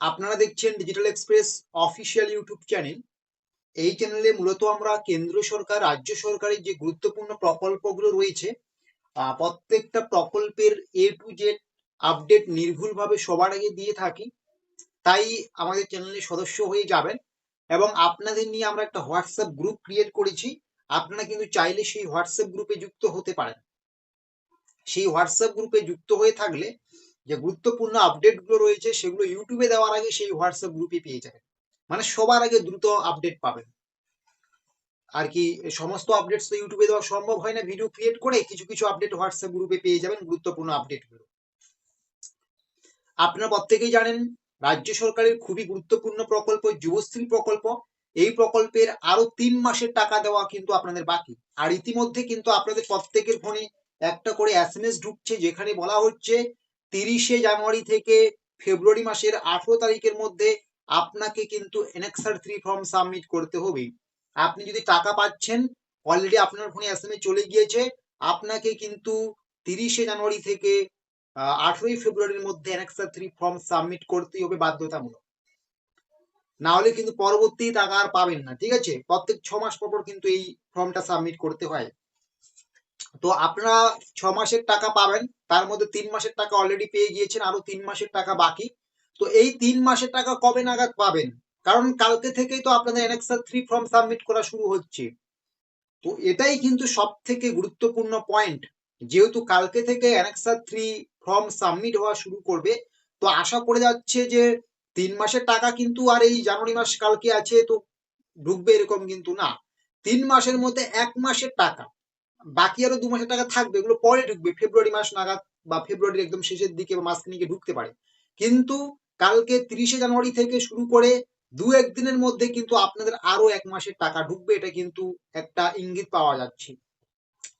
আপনারা দেখছেন digital express official YouTube channel এই চ্যানেলে মূলত আমরা কেন্দ্র সরকার, রাজ্য সরকারের যে গুরুত্বপূর্ণ প্রকল্পগুলো রয়েছে প্রত্যেকটা প্রকল্পের এ টু জেড আপডেট নির্ভুলভাবে সবার আগে দিয়ে থাকি। তাই আমাদের চ্যানেলের সদস্য হয়ে যাবেন এবং আপনাদের নিয়ে আমরা একটা হোয়াটসঅ্যাপ গ্রুপ ক্রিয়েট করেছি। আপনারা কিন্তু চাইলে সেই হোয়াটসঅ্যাপ গ্রুপে যুক্ত হতে পারেন। সেই হোয়াটসঅ্যাপ গ্রুপে যুক্ত হয়ে থাকলে যে গুরুত্বপূর্ণ আপডেটগুলো রয়েছে সেগুলো ইউটিউবে দেওয়ার আগে সেই হোয়াটসঅ্যাপ গ্রুপে পেয়ে যাবেন মানে সবার আগে দ্রুত আপডেট পাবেন। আর কি, সমস্ত আপডেটস তো ইউটিউবে দেওয়া সম্ভব হয় না। ভিডিও ক্রিয়েট করে কিছু কিছু আপডেট হোয়াটসঅ্যাপ গ্রুপে পেয়ে যাবেন গুরুত্বপূর্ণ আপডেটগুলো আপনারা প্রত্যেকেই জানেন, রাজ্য সরকারের খুবই গুরুত্বপূর্ণ প্রকল্প, যুবশ্রী প্রকল্প। এই প্রকল্পের আরও তিন মাসের টাকা দেওয়া কিন্তু আপনাদের বাকি। আর ইতিমধ্যে কিন্তু আপনাদের প্রত্যেকের ফোনে একটা করে এস ঢুকছে, যেখানে বলা হচ্ছে তিরিশে জানুয়ারি থেকে ফেব্রুয়ারি মাসের আঠারো তারিখের মধ্যে আপনাকে কিন্তু এনএক্সার থ্রি ফর্ম সাবমিট করতে হবে। আপনি যদি টাকা পাচ্ছেন অলরেডি আপনার ফোনে এসএমএস চলে গিয়েছে, আপনাকে কিন্তু তিরিশে জানুয়ারি থেকে আঠারোই ফেব্রুয়ারির মধ্যে এনএক্সার থ্রি ফর্ম সাবমিট করতেই হবে বাধ্যতামূলক। না হলে কিন্তু পরবর্তী টাকা আর পাবেন না, ঠিক আছে? প্রত্যেক ছ মাস পর কিন্তু এই ফর্মটা সাবমিট করতে হয়। তো আপনারা ছ মাসের টাকা পাবেন। তার মধ্যে তিন মাসের টাকা অলরেডি পেয়ে গিয়েছেন, আরও তিন মাসের টাকা বাকি। তো এই তিন মাসের টাকা কবে নাগাদ পাবেন? কারণ কালকে থেকেই তো আপনাদের এনএক্সার থ্রি ফর্ম সাবমিট করা শুরু হচ্ছে। তো এটাই কিন্তু সব থেকে গুরুত্বপূর্ণ পয়েন্ট যেহেতু কালকে থেকে অ্যানেক্সার থ্রি ফর্ম সাবমিট হওয়া শুরু করবে, তো আশা করে যাচ্ছে যে তিন মাসের টাকা কিন্তু আর এই জানুয়ারি মাস কালকে আছে, তো ঢুকবে এরকম কিন্তু না। তিন মাসের মধ্যে এক মাসের টাকা। বাকি আরও দু মাসের টাকা থাকবে, এগুলো পরে ঢুকবে, ফেব্রুয়ারি মাস নাগাদ বা ফেব্রুয়ারির একদম শেষের দিকে বা মাঝখানে ঢুকতে পারে। কিন্তু কালকে তিরিশে জানুয়ারি থেকে শুরু করে দু একদিনের মধ্যে কিন্তু আপনাদের আরও এক মাসের টাকা ঢুকবে, এটা কিন্তু একটা ইঙ্গিত পাওয়া যাচ্ছে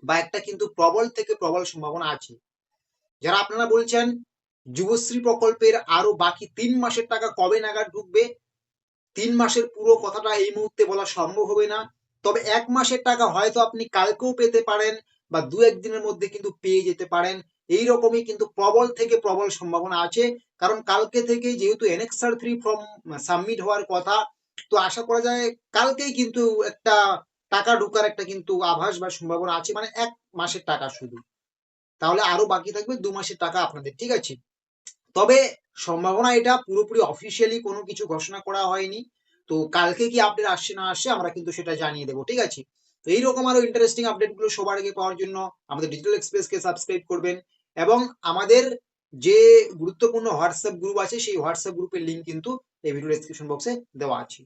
বা একটা কিন্তু প্রবল থেকে প্রবল সম্ভাবনা আছে। যারা আপনারা বলছেন যুবশ্রী প্রকল্পের আরও বাকি তিন মাসের টাকা কবে নাগাদ ঢুকবে, তিন মাসের পুরো কথাটা এই মুহূর্তে বলা সম্ভব হবে না। তবে এক মাসের টাকা হয়তো আপনি কালকেও পেতে পারেন বা দু একদিনের মধ্যে কিন্তু পেয়ে যেতে পারেন। এই রকমই কিন্তু প্রবল থেকে প্রবল সম্ভাবনা আছে। কারণ কালকে থেকে যেহেতু এনএক্সার থ্রি ফর্ম সাবমিট হওয়ার কথা, তো আশা করা যায় কালকেই কিন্তু একটা টাকা ঢোকার একটা কিন্তু আভাস বা সম্ভাবনা আছে মানে এক মাসের টাকা শুধু। তাহলে আরও বাকি থাকবে দু মাসের টাকা আপনাদের, ঠিক আছে? তবে সম্ভাবনা এটা পুরোপুরি অফিসিয়ালি কোনো কিছু ঘোষণা করা হয়নি। তো কালকে কি আপডেট আসছে না আসছে, আমরা কিন্তু সেটা জানিয়ে দেবো, ঠিক আছে? তো এইরকম আরও ইন্টারেস্টিং আপডেটগুলো সবার আগে পাওয়ার জন্য আমাদের ডিজিটাল এক্সপ্রেসকে সাবস্ক্রাইব করবেন এবং আমাদের যে গুরুত্বপূর্ণ হোয়াটসঅ্যাপ গ্রুপ আছে, সেই হোয়াটসঅ্যাপ গ্রুপের লিঙ্ক কিন্তু এই ভিডিও ডিসক্রিপশন বক্সে দেওয়া আছে।